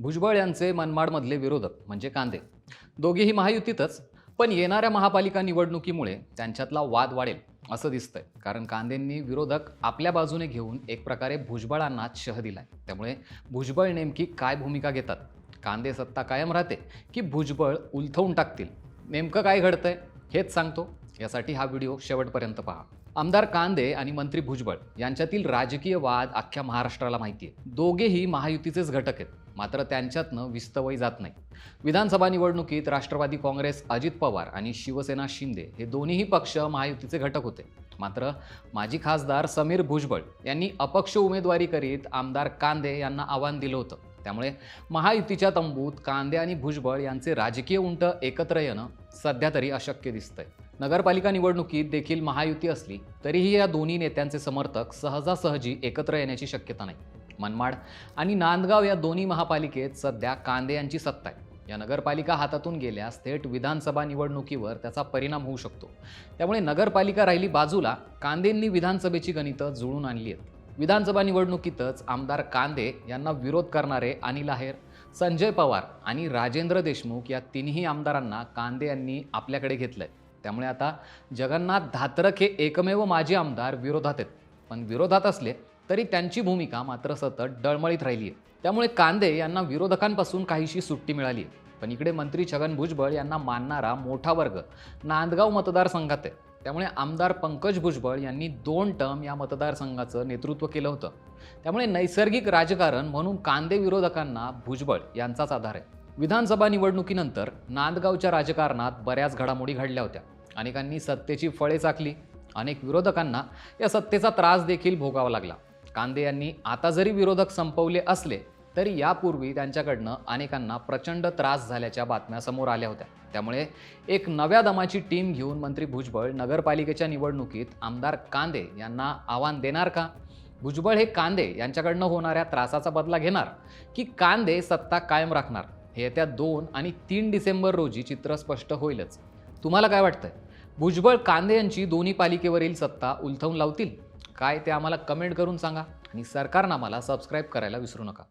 भुजबळ यांचे मनमाडमधले विरोधक म्हणजे कांदे. दोघेही महायुतीतच पण येणाऱ्या महापालिका निवडणुकीमुळे त्यांच्यातला वाद वाढेल असं दिसतंय. कारण कांदेंनी विरोधक आपल्या बाजूने घेऊन एक प्रकारे भुजबळांना शह दिलाय. त्यामुळे भुजबळ नेमकी काय भूमिका घेतात? कांदे सत्ता कायम राहते की भुजबळ उलथवून टाकतील? नेमकं काय घडतंय? हेच सांगतो. यासाठी हा व्हिडिओ शेवटपर्यंत पहा. आमदार कांदे आणि मंत्री भुजबळ यांच्यातील राजकीय वाद अख्ख्या महाराष्ट्राला माहिती आहे दोघेही महायुतीचेच घटक आहेत. मात्र त्यांच्यातनं विस्तवही जात नाही. विधानसभा निवडणुकीत राष्ट्रवादी काँग्रेस अजित पवार आणि शिवसेना शिंदे हे दोन्हीही पक्ष महायुतीचे घटक होते. मात्र माजी खासदार समीर भुजबळ यांनी अपक्ष उमेदवारी करीत आमदार कांदे यांना आव्हान दिलं होतं. त्यामुळे महायुतीच्या तंबूत कांदे आणि भुजबळ यांचे राजकीय उंट एकत्र येणं सध्या तरी अशक्य दिसतंय. नगरपालिका निवडणुकीत देखील महायुती असली तरीही या दोन्ही नेत्यांचे समर्थक सहजासहजी एकत्र येण्याची शक्यता नाही. मनमाड आणि नांदगाव या दोन्ही महापालिकेत सध्या कांदे यांची सत्ता आहे. या नगरपालिका हातातून गेल्यास थेट विधानसभा निवडणुकीवर त्याचा परिणाम होऊ शकतो. त्यामुळे नगरपालिका राहिली बाजूला कांदेंनी विधानसभेची गणितं जुळून आणली आहेत. विधानसभा निवडणुकीतच आमदार कांदे यांना विरोध करणारे अनिल आहेर संजय पवार आणि राजेंद्र देशमुख या तिन्ही आमदारांना कांदे यांनी आपल्याकडे घेतलंय. त्यामुळे आता जगन्नाथ धात्रक हे एकमेव माजी आमदार विरोधात आहेत. पण विरोधात असले तरी त्यांची भूमिका मात्र सतत डळमळीत राहिली आहे त्यामुळे कांदे यांना विरोधकांपासून काहीशी सुट्टी मिळाली आहे पण इकडे मंत्री छगन भुजबळ यांना मानणारा मोठा वर्ग नांदगाव मतदारसंघात आहे. त्यामुळे आमदार पंकज भुजबळ यांनी दोन टर्म या मतदारसंघाचं नेतृत्व केलं होतं. त्यामुळे नैसर्गिक राजकारण म्हणून कांदे विरोधकांना भुजबळ यांचाच आधार आहे. विधानसभा निवडणुकीनंतर नांदगावच्या राजकारणात बऱ्याच घडामोडी घडल्या होत्या. अनेकांनी सत्तेची फळे चाकली. अनेक विरोधकांना या सत्तेचा त्रास देखील भोगावा लागला. कांदे यांनी आता जरी विरोधक संपवले असले तरी यापूर्वी त्यांच्याकडनं अनेकांना प्रचंड त्रास झाल्याच्या बातम्या समोर आल्या होत्या. त्यामुळे एक नव्या दमाची टीम घेऊन मंत्री भुजबळ नगरपालिकेच्या निवडणुकीत आमदार कांदे यांना आव्हान देणार का? भुजबळ हे कांदे यांच्याकडनं होणाऱ्या त्रासाचा बदला घेणार की कांदे सत्ता कायम राखणार? हे येत्या दोन आणि तीन डिसेंबर रोजी चित्र स्पष्ट होईलच. तुम्हाला काय वाटतंय? भुजबळ कांदे यांची दोन्ही पालिकेवरील सत्ता उलथवून लावतील? काय ते आम्हाला कमेंट करून सांगा आणि सरकारनामाला सबस्क्राईब करायला विसरू नका.